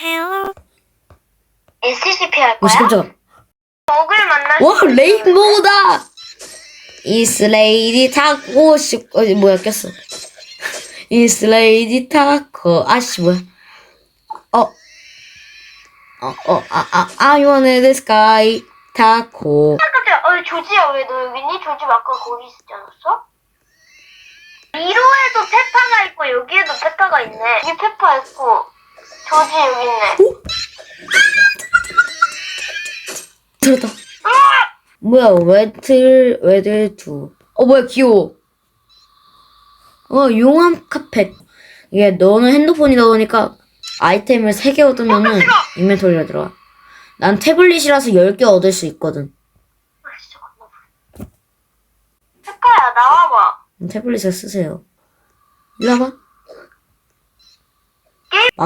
Hello. SCP 할 거야? 오, 깜짝아. 적을 만날 와, 수 레인보우다! 이스레이디 타고 싶, 어, 뭐야, 꼈어. 이스레이디 타고, 아씨, 뭐야. 어. 어, 어, 아, 아, I wanna the sky 타고. 깜짝이야. 어, 조지야, 왜 너 여기 있니? 조지 아까 거기 있지 않았어? 위로에도 페파가 있고, 여기에도 페파가 있네. 여기 페파 있고, 조지 여기 있네. 들었다. 뭐야, 웨틀, 웨들 투. 어, 뭐야, 귀여워. 어, 용암 카펫. 이게 너는 핸드폰이다 보니까 아이템을 3개 얻으면은 인벤토리가 들어와. 난 태블릿이라서 10개 얻을 수 있거든. 아, 나와봐. 태블릿을 쓰세요. 일로 와봐.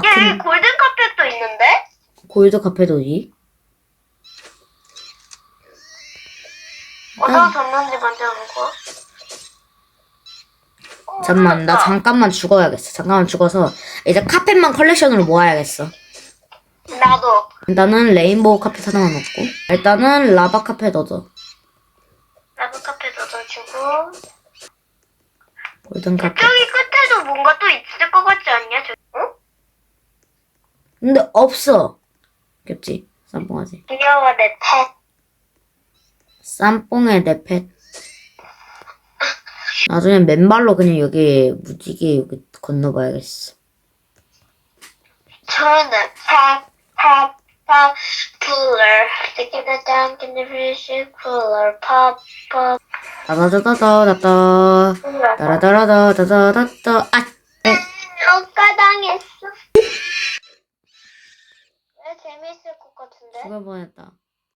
게임, 마크- 골든 카펫도 있는데? 골드 카펫 어디? 어디서 줬는지 먼저 보고. 어, 잠깐만, 나. 잠깐만 죽어야겠어. 잠깐만 죽어서 이제 카펫만 컬렉션으로 모아야겠어. 나도. 일단은 레인보우 카펫 하나만 넣고 일단은 라바 카펫 얻어. 나도 카페 넣어주고. 골든 카펫. 저기 끝에도 뭔가 또 있을 것 같지 않냐? 저, 응? 근데 없어. 귀엽지? 쌈뽕하지. 귀여워, 내 펫. 쌈뽕의 내 펫. 나중에 맨발로 그냥 여기 무지개 여기 건너봐야겠어. 저는 팝, 팝, 팝, cooler. Stick it down, can you finish it? Cooler, pop, pop. 따다다다다다다. 따라다라다다다다. 아! 오까 당했어. 왜 재밌을 것 같은데? 죽을 뻔했다.